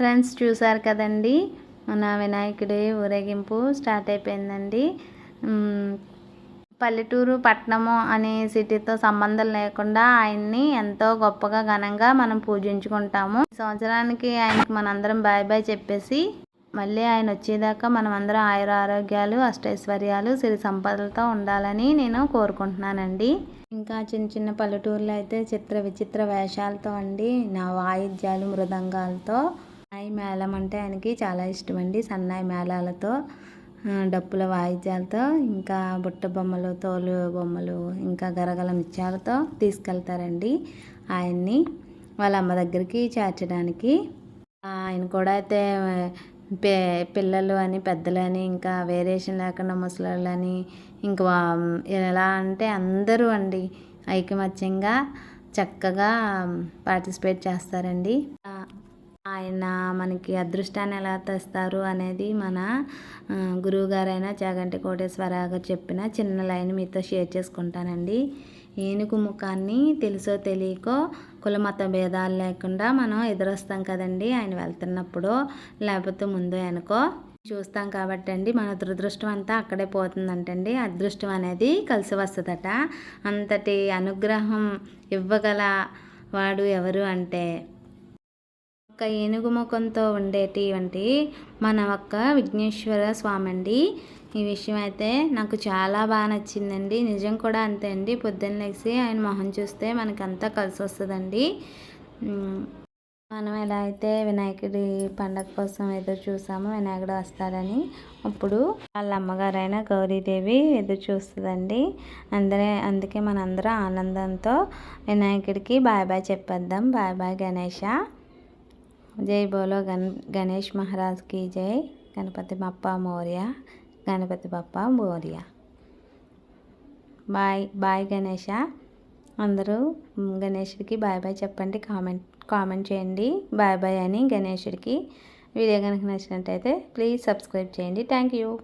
Friends చూసారు కదండి మన వినాయకుడి ఊరేగింపు స్టార్ట్ అయిపోయిందండి. పల్లెటూరు పట్టణము అనే సిటీతో సంబంధం లేకుండా ఆయన్ని ఎంతో గొప్పగా ఘనంగా మనం పూజించుకుంటాము. సంవత్సరానికి ఆయనకి మనందరం బాయ్ బాయ్ చెప్పేసి మళ్ళీ ఆయన వచ్చేదాకా మనం అందరం ఆయుర ఆరోగ్యాలు అష్టైశ్వర్యాలు సిరి సంపదలతో ఉండాలని నేను కోరుకుంటున్నానండి. ఇంకా చిన్న చిన్న పల్లెటూర్లో అయితే చిత్ర విచిత్ర వేషాలతో అండి నా వాయిద్యాలు మృదంగాలతో సన్నాయి మేళం అంటే ఆయనకి చాలా ఇష్టం అండి సన్నాయి మేళాలతో డప్పుల వాయిద్యాలతో ఇంకా బుట్ట బొమ్మలు తోలు బొమ్మలు ఇంకా గరగల నృత్యాలతో తీసుకెళ్తారండి ఆయన్ని. వాళ్ళ అమ్మ దగ్గరికి చేర్చడానికి. ఆయన కూడా అయితే పే పిల్లలు అని పెద్దలు అని ఇంకా వేరియేషన్ లేకుండా ముసలాళ్ళని ఇంకా ఎలా అంటే అందరూ అండి ఐకమత్యంగా చక్కగా పార్టిసిపేట్ చేస్తారండి. ఆయన మనకి అదృష్టాన్ని ఎలా తెస్తారు అనేది మన గురువుగారైన చాగంటి కోటేశ్వర గారు చెప్పిన చిన్న లైన్ మీతో షేర్ చేసుకుంటానండి. ఏనుగు ముఖాన్ని తెలుసో తెలియకో కులమత భేదాలు లేకుండా మనం ఎదురొస్తాం కదండి ఆయన వెళ్తున్నప్పుడు. లేకపోతే ముందు వెనుకో చూస్తాం కాబట్టి అండి. మన దురదృష్టం అంతా అక్కడే పోతుందంటండి. అదృష్టం అనేది కలిసి వస్తుందట. అంతటి అనుగ్రహం ఇవ్వగల వాడు ఎవరు అంటే ఒక్క ఏనుగు ముఖంతో ఉండేటువంటి మన ఒక్క విఘ్నేశ్వర స్వామి అండి ఈ విషయం అయితే నాకు చాలా బాగా నచ్చిందండి. నిజం కూడా అంతే అండి. పొద్దున్న లేచి ఆయన మొహం చూస్తే మనకంతా కలిసి వస్తుందండి. మనం ఎలా అయితే వినాయకుడి పండగ కోసం ఎదురు చూసామో వినాయకుడు వస్తాడని అప్పుడు వాళ్ళ అమ్మగారైన గౌరీదేవి ఎదురు చూస్తుందండి. అందరే అందుకే మనందరం ఆనందంతో వినాయకుడికి బాయ్ బాయ్ చెప్పేద్దాం. Bye bye Ganesha. జై బోలో గణ గణేష్ మహారాజ్కి జై. Ganapati Bappa Maurya Ganapati Bappa Maurya. Bye bye Ganesha. అందరూ గణేషుడికి బాయ్ బాయ్ చెప్పండి కామెంట్ కామెంట్ చేయండి. బాయ్ బాయ్ అని గణేషుడికి. వీడియో కనుక నచ్చినట్టయితే ప్లీజ్ సబ్స్క్రైబ్ చేయండి. Thank you.